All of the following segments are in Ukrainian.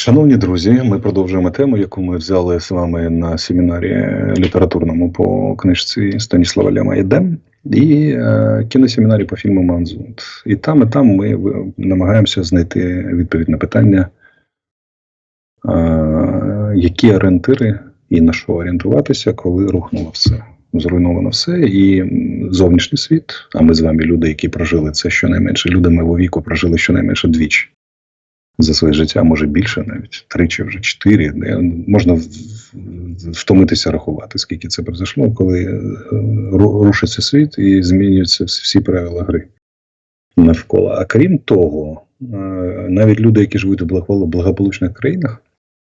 Шановні друзі, ми продовжуємо тему, яку ми взяли з вами на семінарі літературному по книжці Станіслава Ляма «Єдем» і е, кіносемінарі по фільму Манзунт. І там, і там ми намагаємося знайти відповідь на питання, е, які орієнтири і на що орієнтуватися, коли рухнуло все. Зруйновано все, і зовнішній світ, а ми з вами люди, які прожили це щонайменше, люди мого віку прожили щонайменше двічі за своє життя, може більше навіть тричі, вже чотири. Можна втомитися рахувати, скільки це произошло, коли е, рушиться світ і змінюються всі всі правила гри навколо. А крім того, е, навіть люди, які живуть у благополучних країнах,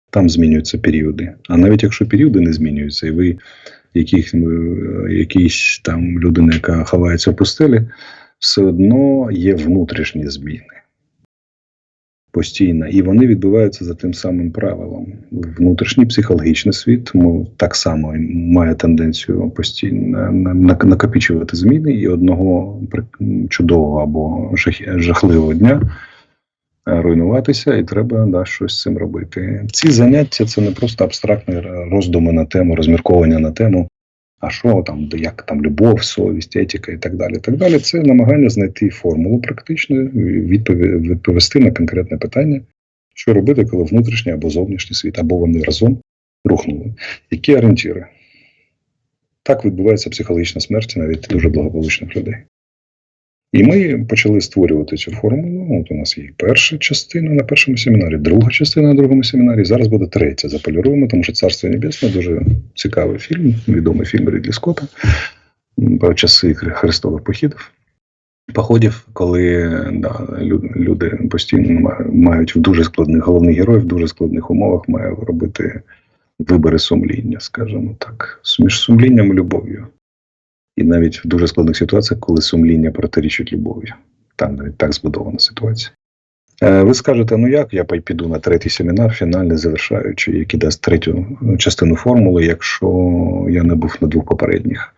там змінюються періоди. А навіть якщо періоди не змінюються, і ви яких, е, якісь там людина, яка ховається в пустелі, все одно є внутрішні зміни постійно, і вони відбуваються за тим самим правилом. Внутрішній психологічний світ ну, так само має тенденцію постійно на- на- накопичувати зміни, і одного чудового або жахливого дня е, руйнуватися, і треба да, щось з цим робити. Ці заняття це не просто абстрактні роздуми на тему, розмірковання на тему. А що там, як там любов, совість, етика і так далі. Так далі. Це намагання знайти формулу практично, відповісти на конкретне питання, що робити, коли внутрішній або зовнішній світ, або вони разом рухнули. Які орієнтири? Так відбувається психологічна смерть навіть дуже благополучних людей. І ми почали створювати цю формулу. От у нас є перша частина на першому семінарі, друга частина на другому семінарі. Зараз буде третя. Заполіруємо, тому що Царство Небесне дуже цікавий фільм, відомий фільм Рідлі Скотта про часи Христових похідів. Походів, коли да, люди постійно мають в дуже складних головний герой в дуже складних умовах має робити вибори сумління, скажімо так, між сумлінням і любов'ю. І навіть в дуже складних ситуаціях, коли сумління протирічить любов'ю. Там навіть так збудована ситуація. Е, Ви скажете, ну як я піду на третій семінар, фінальний завершаючий, який дасть третю частину формули, якщо я не був на двох попередніх.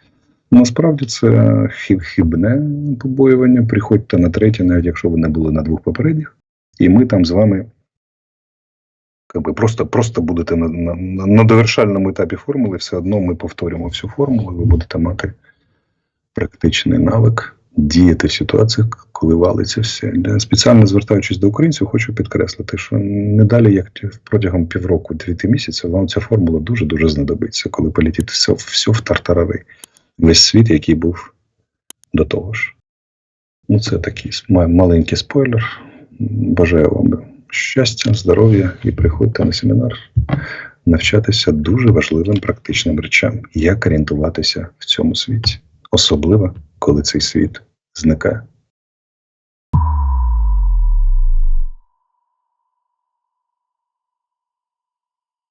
Насправді це хиб- хибне побоювання. Приходьте на третє, навіть якщо ви не були на двох попередніх, і ми там з вами как би, просто, просто будете на, на, на довершальному етапі формули, все одно ми повторюємо всю формулу, ви будете мати практичний навик діяти в ситуаціях, коли валиться все. Спеціально звертаючись до українців, хочу підкреслити, що не далі, як протягом півроку, дев'яти місяців, вам ця формула дуже-дуже знадобиться, коли полетить все, все в тартарари. Весь світ, який був до того ж. Ну, це такий маленький спойлер. Бажаю вам щастя, здоров'я і приходьте на семінар навчатися дуже важливим практичним речам, як орієнтуватися в цьому світі, особливо коли цей світ зникає.